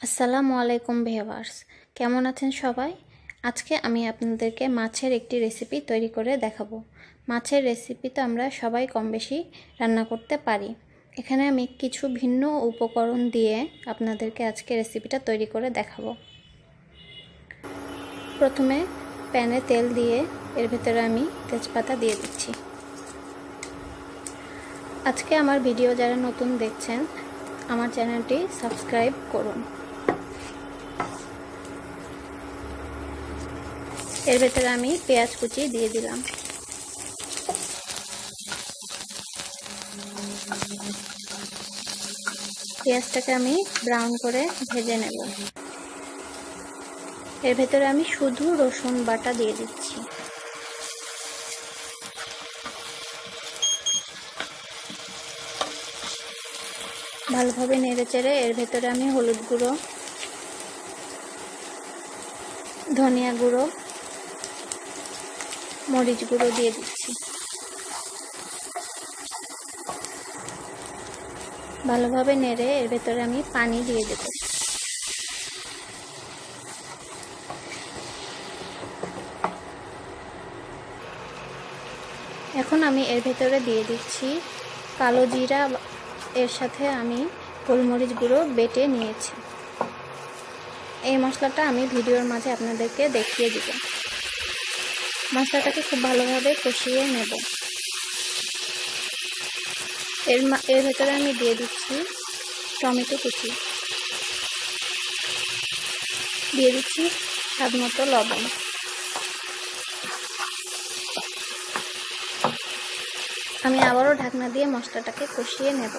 আসসালামু আলাইকুম ভিউয়ার্স। কেমন আছেন সবাই? আজকে আমি আপনাদেরকে মাছের একটি রেসিপি তৈরি করে দেখাবো। মাছের রেসিপি তো আমরা সবাই কম বেশি রান্না করতে পারি। এখানে আমি কিছু ভিন্ন উপকরণ দিয়ে আপনাদেরকে আজকে রেসিপিটা তৈরি করে দেখাবো। প্রথমে প্যানে তেল দিয়ে এর ভেতরে আমি তেজপাতা দিয়ে দিচ্ছি। আজকে আমার ভিডিও যারা নতুন দেখছেন, আমার চ্যানেলটি সাবস্ক্রাইব করুন। এর ভেতরে আমি পেঁয়াজ কুচি দিয়ে দিলাম। পেঁয়াজটাকে আমি ব্রাউন করে ভেজে নেব। এর ভেতরে আমি শুধু রসুন বাটা দিয়ে দিচ্ছি। ভালোভাবে নেড়ে চেড়ে এর ভেতরে আমি হলুদ গুঁড়ো, ধনিয়া গুঁড়ো মরিচ গুঁড়ো দিয়ে দিচ্ছি। ভালোভাবে নেড়ে এর ভেতরে আমি পানি দিয়ে দেব। এখন আমি এর ভেতরে দিয়ে দিচ্ছি কালো জিরা, এর সাথে আমি গোলমরিচ গুঁড়ো বেটে নিয়েছি। এই মশলাটা আমি ভিডিওর মাঝে আপনাদেরকে দেখিয়ে দিব। মশলাটাকে খুব ভালোভাবে কষিয়ে নেব। এর এর ভেতরে আমি দিয়ে দিচ্ছি টমেটো কুচি। দিয়ে দিচ্ছি স্বাদ মতো লবণ। আমি আবারও ঢাকনা দিয়ে মশলাটাকে কষিয়ে নেব।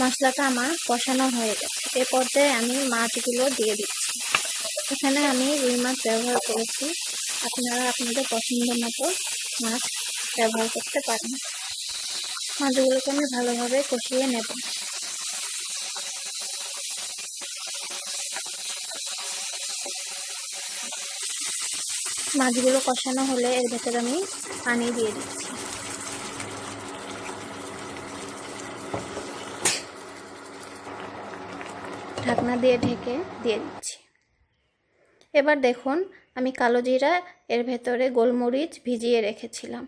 মশলাটা আমার কষানো হয়ে গেছে। এ পর্যায়ে আমি মাছগুলো দিয়ে দিচ্ছি। এখানে আমি রুই মাছ ব্যবহার করেছি। আপনারা আপনাদের পছন্দ মতো মাছ ব্যবহার করতে পারেন। মাছগুলোকে আমি ভালোভাবে কষিয়ে নেব। মাছগুলো কষানো হলে এর ভেতরে আমি পানি দিয়ে দিচ্ছি। ঢাকনা দিয়ে ঢেকে দিয়ে দিচ্ছি। এবার দেখুন, আমি কালো জিরা এর ভেতরে গোলমরিচ ভিজিয়ে রেখেছিলাম।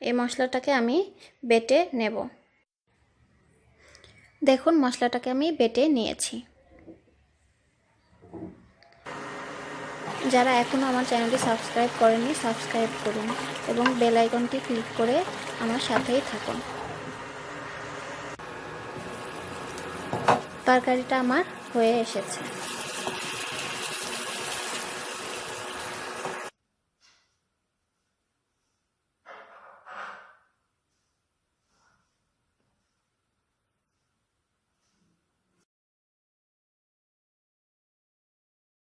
এই মশলাটাকে আমি বেটে নেব। দেখুন, মশলাটাকে আমি বেটে নিয়েছি। যারা এখনও আমার চ্যানেলটি সাবস্ক্রাইব করেনি সাবস্ক্রাইব করুন এবং বেল আইকনটি ক্লিক করে আমার সাথেই থাকুন। তরকারিটা আমার হয়ে এসেছে।